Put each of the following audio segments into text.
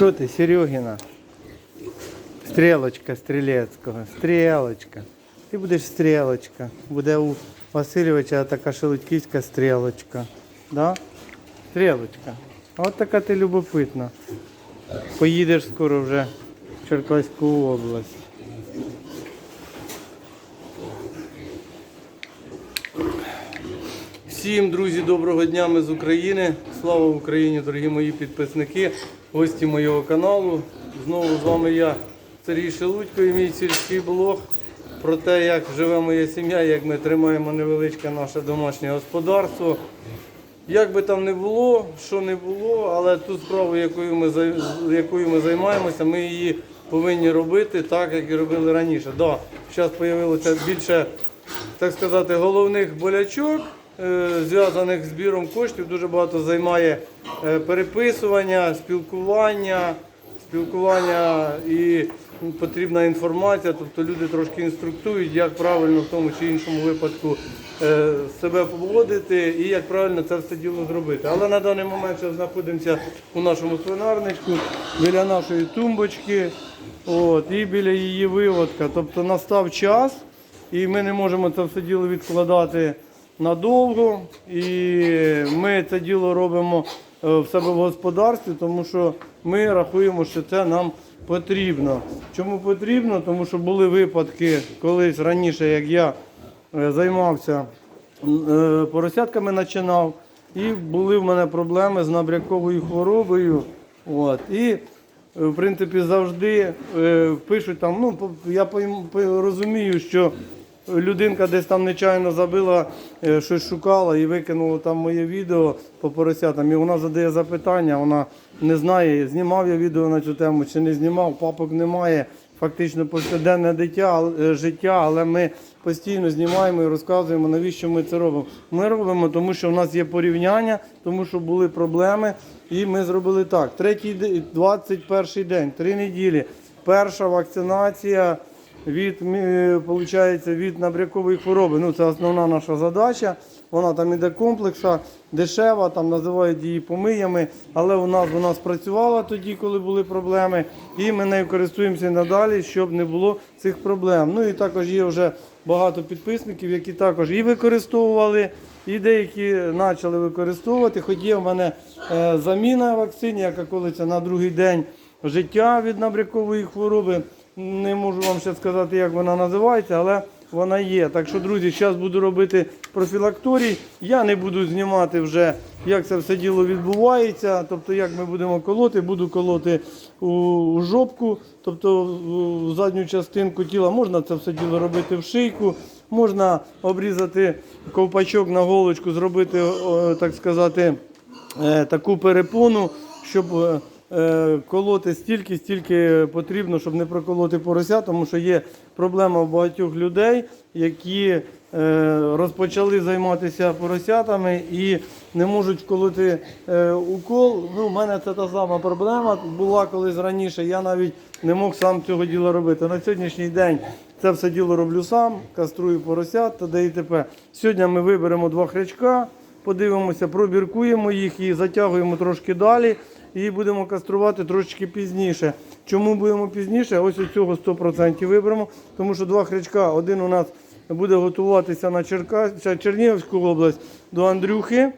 Що ти, Серегіна? Стрілочка стрілецького. Стрілочка. Ти будеш стрілочка. Буде у Васильовича така шелудьківська стрілочка. Да? Стрілочка. От така ти любопитна. Поїдеш скоро вже в Черкаську область. Всім, друзі, доброго дня, ми з України. Слава Україні, дорогі мої підписники, гості моєго каналу. Знову з вами я, Сергій Шелудько, і мій сільський блог про те, як живе моя сім'я, як ми тримаємо невеличке наше домашнє господарство. Як би там не було, що не було, але ту справу, якою ми, якою ми займаємося, ми її повинні робити так, як і робили раніше. Да, зараз з'явилося більше, так сказати, головних болячок, зв'язаних з збіром коштів. Дуже багато займає е, переписування, спілкування, спілкування і потрібна інформація, тобто люди трошки інструктують, як правильно в тому чи іншому випадку е, себе поводити і як правильно це все діло зробити. Але на даний момент зараз знаходимося у нашому свинарничку біля нашої тумбочки от, і біля її виводка. Тобто настав час, і ми не можемо це все діло відкладати надовго. І ми це діло робимо е, в себе в господарстві, тому що ми рахуємо, що це нам потрібно. Чому потрібно? Тому що були випадки колись раніше, як я е, займався е, поросятками, починав, і були в мене проблеми з набряковою хворобою. От. І в принципі завжди е, пишуть там, ну я розумію, що людинка десь там нечайно забила, е, щось шукала і викинула там моє відео по поросятам. І вона задає запитання, вона не знає, знімав я відео на цю тему чи не знімав, папок немає. Фактично повсякденне дитя, е, життя, але ми постійно знімаємо і розказуємо, навіщо ми це робимо. Ми робимо, тому що в нас є порівняння, тому що були проблеми, і ми зробили так. Третій де- 21 день, три неділі. Перша вакцинація від, получається, від набрякової хвороби. Ну, це основна наша задача. Вона там іде комплекса, дешева, там називають її помиями, але у нас вона спрацювала тоді, коли були проблеми, і ми нею користуємося надалі, щоб не було цих проблем. Ну і також є вже багато підписників, які також і використовували, і деякі почали використовувати. Хоч є в мене е, заміна вакцині, яка колиться на другий день життя від набрякової хвороби. Не можу вам ще сказати, як вона називається, але вона є. Так що, друзі, зараз буду робити профілакторій. Я не буду знімати вже, як це все діло відбувається. Тобто, як ми будемо колоти, буду колоти у, жопку, тобто в задню частинку тіла. Можна це все діло робити в шийку, можна обрізати ковпачок на голочку, зробити, так сказати, е, таку перепону, щоб е, колоти стільки, стільки потрібно, щоб не проколоти порося, тому що є проблема у багатьох людей, які е, розпочали займатися поросятами і не можуть вколоти е, укол. Ну, у мене це та сама проблема була колись раніше. Я навіть не мог сам цього діла робити. На сьогоднішній день це все діло роблю сам, каструю поросят та де і т.п. Сьогодні ми виберемо два хрячка подивимося, пробіркуємо їх і затягуємо трошки далі. І будемо каструвати трошечки пізніше. Чому будемо пізніше? Ось цього 100% виберемо, тому що два хрячка, один у нас буде готуватися на Черка... Чернігівську область до Андрюхи.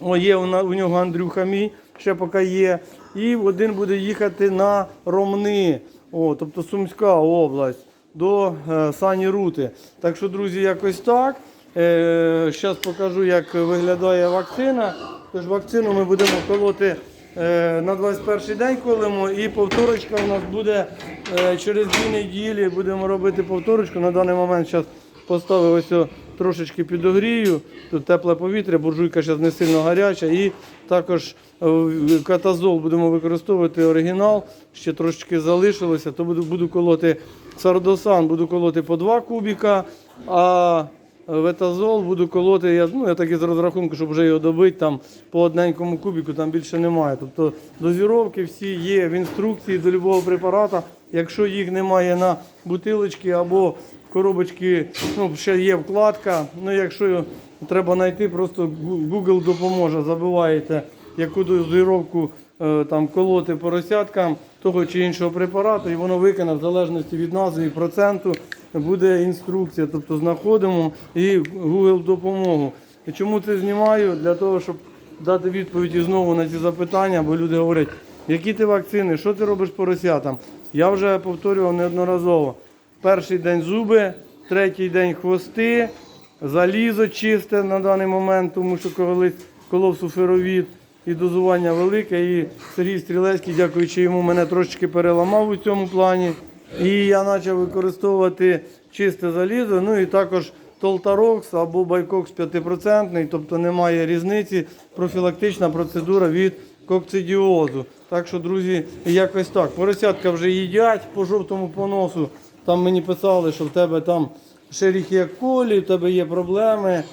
О, є у, нього Андрюха мій, ще поки є. І один буде їхати на Ромни, о, тобто Сумська область, до е, Сані Рути. Так що, друзі, якось так. Зараз покажу, як виглядає вакцина. Тож вакцину ми будемо колоти е, на 21 день колемо, і повторочка у нас буде е, через дві неділі. Будемо робити повторочку. На даний момент зараз поставив ось трошечки підогрію. Тут тепле повітря, буржуйка зараз не сильно гаряча. І також е, катазол будемо використовувати оригінал. Ще трошечки залишилося, то буду, буду колоти сардосан, буду колоти по 2 кубіка. А Ветазол буду колоти, я, ну, я так із розрахунку, щоб вже його добити там, по одненькому кубіку, там більше немає. Тобто дозіровки всі є в інструкції до любого препарата. Якщо їх немає на бутилочці або в коробочці, ну, ще є вкладка. Ну, якщо треба знайти, просто Google допоможе. Забиваєте, яку дозіровку е, там колоти поросяткам того чи іншого препарату, і воно виконає в залежності від назви і проценту. Буде інструкція, тобто знаходимо і Google допомогу. І чому це знімаю? Для того, щоб дати відповіді знову на ці запитання, бо люди говорять, які ти вакцини, що ти робиш поросятам? Я вже повторював неодноразово. Перший день зуби, третій день хвости, залізо чисте на даний момент, тому що колись колов суферовід і дозування велике. І Сергій Стрілецький, дякуючи йому, мене трошечки переламав у цьому плані. І я почав використовувати чисте залізо, ну і також Толтарокс або Байкокс 5%, тобто немає різниці, профілактична процедура від кокцидіозу. Так що, друзі, якось так. Поросятка вже їдять по жовтому поносу. Там мені писали, що в тебе там шеріхія колі, в тебе є проблеми.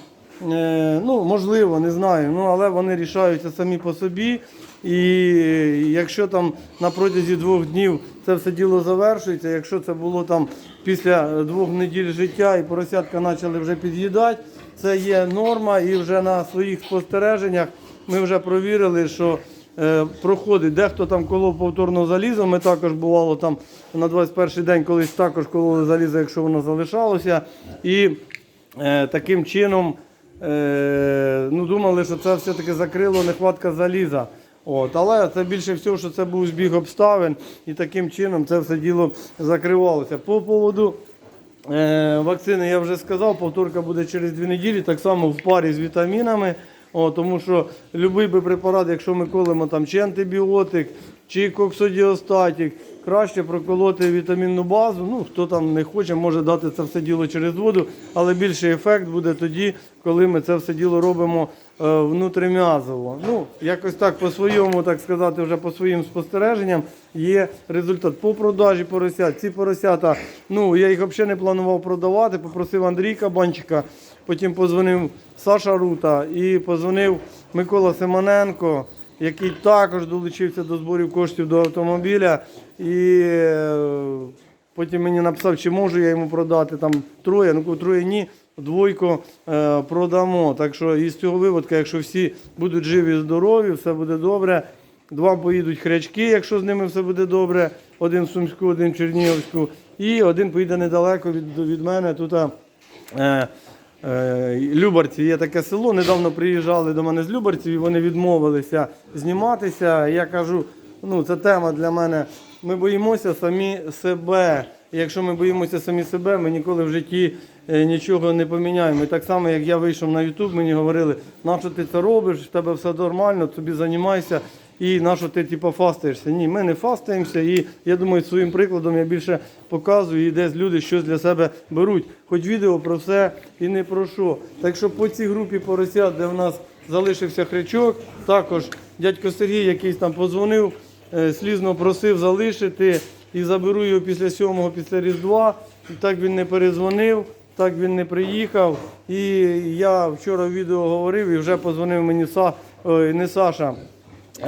Е, ну, можливо, не знаю, ну, але вони рішаються самі по собі. І якщо там на протязі двох днів це все діло завершується, якщо це було там після двох неділь життя і поросятка почали вже під'їдати, це є норма, і вже на своїх спостереженнях ми вже провірили, що е, проходить. Дехто там колов повторно залізо. Ми також бувало там на 21 день колись також кололи залізо, якщо воно залишалося. І е, таким чином е, ну, думали, що це все-таки закрило нехватка заліза. От, але це більше всього, що це був збіг обставин, і таким чином це все діло закривалося. По поводу Е, вакцини я вже сказав, повторка буде через дві неділі, так само в парі з вітамінами. О, тому що будь-який би препарат, якщо ми колемо там чи антибіотик, чи коксодіостатик, краще проколоти вітамінну базу. Ну, хто там не хоче, може дати це все діло через воду, але більший ефект буде тоді, коли ми це все діло робимо е, внутрім'язово. Ну, якось так по своєму, так сказати, вже по своїм спостереженням є результат. По продажі поросят. Ці поросята, ну я їх взагалі не планував продавати. Попросив Андрій Кабанчика, потім позвонив Саша Рута і позвонив Микола Симоненко, який також долучився до зборів коштів до автомобіля. І е, потім мені написав, чи можу я йому продати там троє, ну троє ні. Двойку е, продамо. Так що із цього виводка, якщо всі будуть живі здорові, все буде добре. Два поїдуть хрячки, якщо з ними все буде добре. Один в Сумську, один в Чернігівську. І один поїде недалеко від, від мене. Тут е, Любарці є таке село. Недавно приїжджали до мене з Любарців і вони відмовилися зніматися. Я кажу, ну це тема для мене. Ми боїмося самі себе. Якщо ми боїмося самі себе, ми ніколи в житті е, нічого не поміняємо. І так само, як я вийшов на YouTube, мені говорили, нащо ти це робиш, в тебе все нормально, тобі займайся. І нащо ти типу, фастаєшся? Ні, ми не фастаємося. І я думаю, своїм прикладом я більше показую, і десь люди щось для себе беруть. Хоч відео про все і не про що. Так що по цій групі поросят, де в нас залишився хрячок, також дядько Сергій якийсь там позвонив, е, слізно просив залишити і заберу його після сьомого, після Різдва. І так він не перезвонив, так він не приїхав. І я вчора в відео говорив і вже позвонив мені Са, ой, не Саша.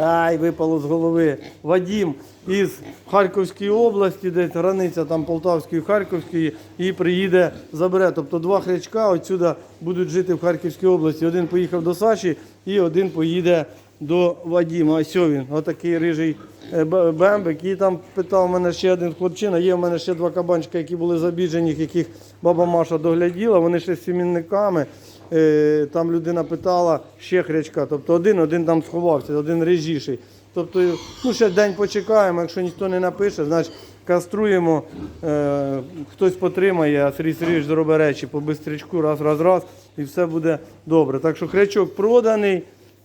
Ай, випало з голови. Вадім із Харківської області, десь границя там Полтавської, Харківської, і приїде, забере. Тобто два хрячка отсюди будуть жити в Харківській області. Один поїхав до Саші і один поїде до Вадіма. Ось він, отакий рижий е, бембик. І там питав мене ще один хлопчина. Є в мене ще два кабанчика, які були забіжені, яких баба Маша догляділа. Вони ще з сімінниками. Е, Там людина питала ще хрячка. Тобто один, один там сховався, один режіший. Тобто, ну ще день почекаємо, якщо ніхто не напише, значить каструємо, е, хтось потримає, а Сергій Сергійович зробить речі по бистрячку, раз, раз, раз, і все буде добре. Так що хрячок проданий,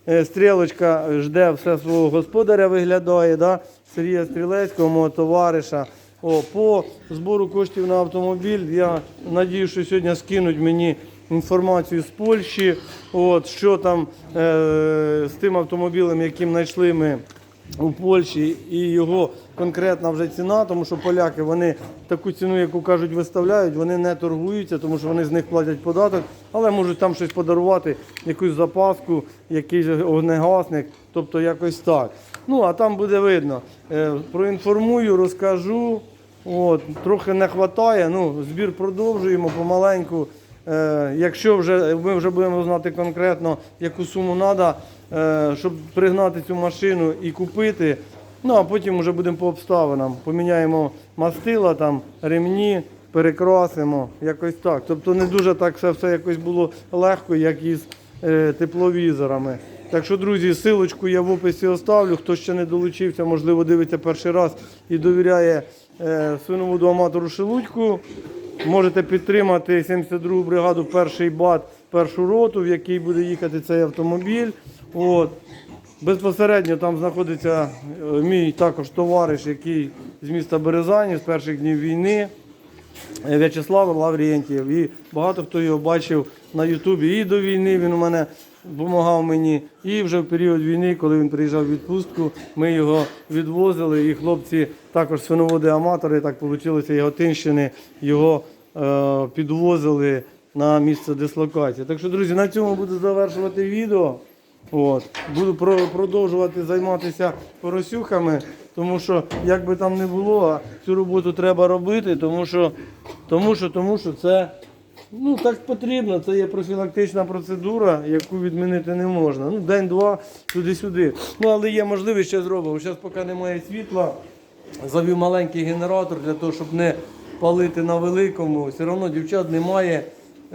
е, стрілочка жде все свого господаря, виглядає, да? Сергія Стрілецького, мого товариша. О, по збору коштів на автомобіль. Я надію, що сьогодні скинуть мені інформацію з Польщі. От, що там е, з тим автомобілем, яким знайшли ми у Польщі, і його конкретна вже ціна, тому що поляки вони таку ціну, яку кажуть, виставляють, вони не торгуються, тому що вони з них платять податок, але можуть там щось подарувати, якусь запаску, якийсь огнегасник, тобто якось так. Ну, а там буде видно. Е, проінформую, розкажу. От, трохи не вистачає. Ну, збір продовжуємо помаленьку. Е, якщо вже ми вже будемо знати конкретно, яку суму треба, щоб пригнати цю машину і купити. Ну а потім вже будемо по обставинам. Поміняємо мастила, там, ремні, перекрасимо, якось так. Тобто не дуже так все, все якось було легко, як із е, тепловізорами. Так що, друзі, силочку я в описі оставлю. Хто ще не долучився, можливо, дивиться перший раз і довіряє е, свиноводу аматору Шелудьку. Можете підтримати 72-гу бригаду, перший бат, першу роту, в якій буде їхати цей автомобіль. От. Безпосередньо там знаходиться е, мій також товариш, який з міста Березані з перших днів війни. Е, В'ячеслав Лаврентьєв. І багато хто його бачив на Ютубі. І до війни він у мене допомагав мені. І вже в період війни, коли він приїжджав в відпустку, ми його відвозили. І хлопці, також свиноводи-аматори, так вийшло, Яготинщини, його е, підвозили на місце дислокації. Так що, друзі, на цьому буду завершувати відео. От. Буду про- продовжувати займатися поросюхами, тому що як би там не було, цю роботу треба робити, тому що, тому що, тому що це ну, так потрібно. Це є профілактична процедура, яку відмінити не можна. Ну, день-два, туди-сюди. Ну, але є можливість ще зробимо. Зараз, поки немає світла, завів маленький генератор для того, щоб не палити на великому. Все одно дівчат немає.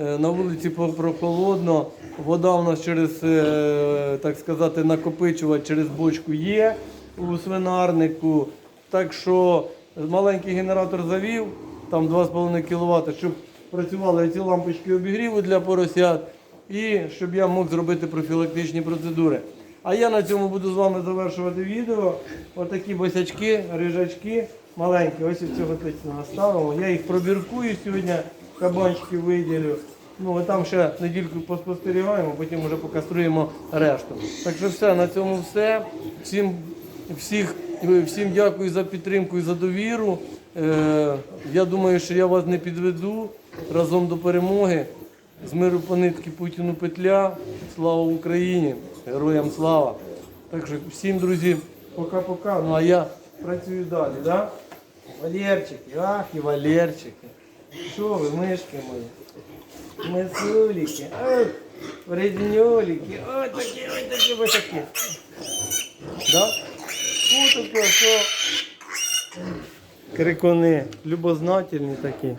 Е, На вулиці прохолодно, вода у нас через, е, так сказати, накопичувач через бочку є у свинарнику. Так що маленький генератор завів, там 2,5 кВт, щоб працювали ці лампочки обігріву для поросят і щоб я мог зробити профілактичні процедури. А я на цьому буду з вами завершувати відео. Отакі босячки, рижачки маленькі, ось із цього точно ставимо. Я їх пробіркую сьогодні, кабанчиків виділю. Ну, а там ще недільку поспостерігаємо, потім вже покаструємо решту. Так що все, на цьому все. Всім, всіх, всім дякую за підтримку і за довіру. Е, я думаю, що я вас не підведу разом до перемоги. З миру по нитки Путіну петля. Слава Україні! Героям слава! Так що всім, друзі, пока-пока. Ну а я працюю далі, да? Валерчики, ах і Валерчики. Що ви, мишки мої? Масулики, ой, вреднюлики, ой, такі, ой, такі, ось такі. Да? Ось що крикуни, любознательні такі.